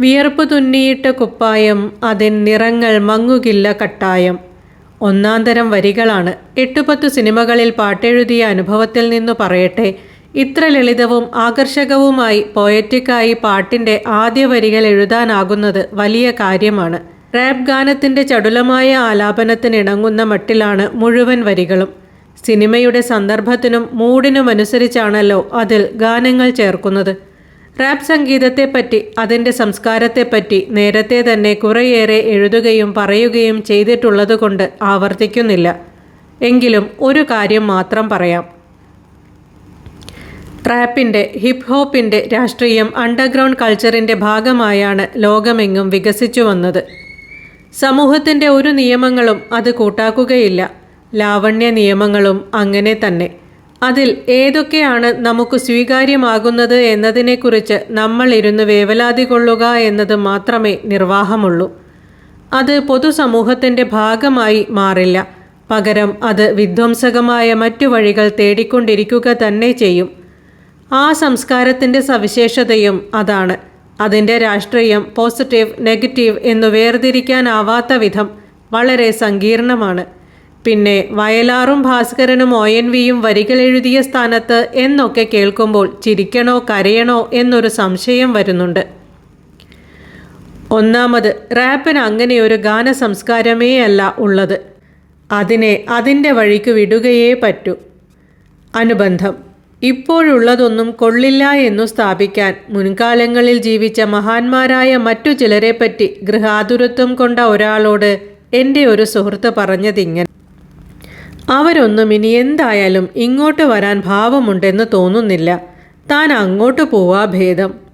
വിയർപ്പ് തുന്നിയിട്ട കുപ്പായം അതിൻ നിറങ്ങൾ മങ്ങുകില്ല കട്ടായം. ഒന്നാം തരം വരികളാണ്. എട്ടുപത്തു സിനിമകളിൽ പാട്ടെഴുതിയ അനുഭവത്തിൽ നിന്നു പറയട്ടെ. ഇത്ര ലളിതവും ആകർഷകവുമായി പോയറ്റിക്കായി പാട്ടിന്റെ ആദ്യ വരികൾ എഴുതാനാകുന്നത് വലിയ കാര്യമാണ്. റാപ്പ് ഗാനത്തിന്റെ ചടുലമായ ആലാപനത്തിനിണങ്ങുന്ന മട്ടിലാണ് മുഴുവൻ വരികളും. സിനിമയുടെ സന്ദർഭത്തിനും മൂഡിനുമനുസരിച്ചാണല്ലോ അതിൽ ഗാനങ്ങൾ ചേർക്കുന്നത്. റാപ്പ് സംഗീതത്തെപ്പറ്റി അതിന്റെ സംസ്കാരത്തെപ്പറ്റി നേരത്തെ തന്നെ കുറേയേറെ എഴുതുകയും പറയുകയും ചെയ്തിട്ടുള്ളതുകൊണ്ട് ആവർത്തിക്കുന്നില്ല. എങ്കിലും ഒരു കാര്യം മാത്രം പറയാം. റാപ്പിന്റെ ഹിപ് ഹോപ്പിന്റെ രാഷ്ട്രീയം അണ്ടർഗ്രൗണ്ട് കൾച്ചറിന്റെ ഭാഗമായാണ് ലോകമെങ്ങും വികസിച്ചു വന്നത്. സമൂഹത്തിന്റെ ഒരു നിയമങ്ങളും അത് കൂട്ടാക്കുകയില്ല. ലാവണ്യ നിയമങ്ങളും അങ്ങനെ തന്നെ. അതിൽ ഏതൊക്കെയാണ് നമുക്ക് സ്വീകാര്യമാകുന്നത് എന്നതിനെക്കുറിച്ച് നമ്മൾ ഇരുന്ന് വേവലാതി കൊള്ളുക എന്നത് മാത്രമേ നിർവാഹമുള്ളൂ. അത് പൊതുസമൂഹത്തിന്റെ ഭാഗമായി മാറില്ല. പകരം അത് വിധ്വംസകമായ മറ്റു വഴികൾ തേടിക്കൊണ്ടിരിക്കുക തന്നെ ചെയ്യും. ആ സംസ്കാരത്തിന്റെ സവിശേഷതയും അതാണ്. അതിന്റെ രാഷ്ട്രീയം പോസിറ്റീവ് നെഗറ്റീവ് എന്നു വേർതിരിക്കാനാവാത്ത വിധം വളരെ സങ്കീർണമാണ്. പിന്നെ വയലാറും ഭാസ്കരനും ഒ എൻ വിയും വരികൾ എഴുതിയ സ്ഥാനത്ത് എന്നൊക്കെ കേൾക്കുമ്പോൾ ചിരിക്കണോ കരയണോ എന്നൊരു സംശയം വരുന്നുണ്ട്. ഒന്നാമത് റാപ്പിന് അങ്ങനെ ഒരു ഗാന സംസ്കാരമേ അല്ല ഉള്ളത്. അതിനെ അതിന്റെ വഴിക്ക് വിടുകയേ പറ്റൂ. അനുബന്ധം ഇപ്പോഴുള്ളതൊന്നും കൊള്ളില്ല എന്നു സ്ഥാപിക്കാൻ മുൻകാലങ്ങളിൽ ജീവിച്ച മഹാന്മാരായ മറ്റു ചിലരെപ്പറ്റി ഗൃഹാതുരത്വം കൊണ്ട ഒരാളോട് എന്റെ ഒരു സുഹൃത്ത് പറഞ്ഞതിങ്ങനെ. അവരൊന്നും ഇനി എന്തായാലും ഇങ്ങോട്ട് വരാൻ ഭാവമുണ്ടെന്ന് തോന്നുന്നില്ല. താൻ അങ്ങോട്ട് പോവാ ഭേദം.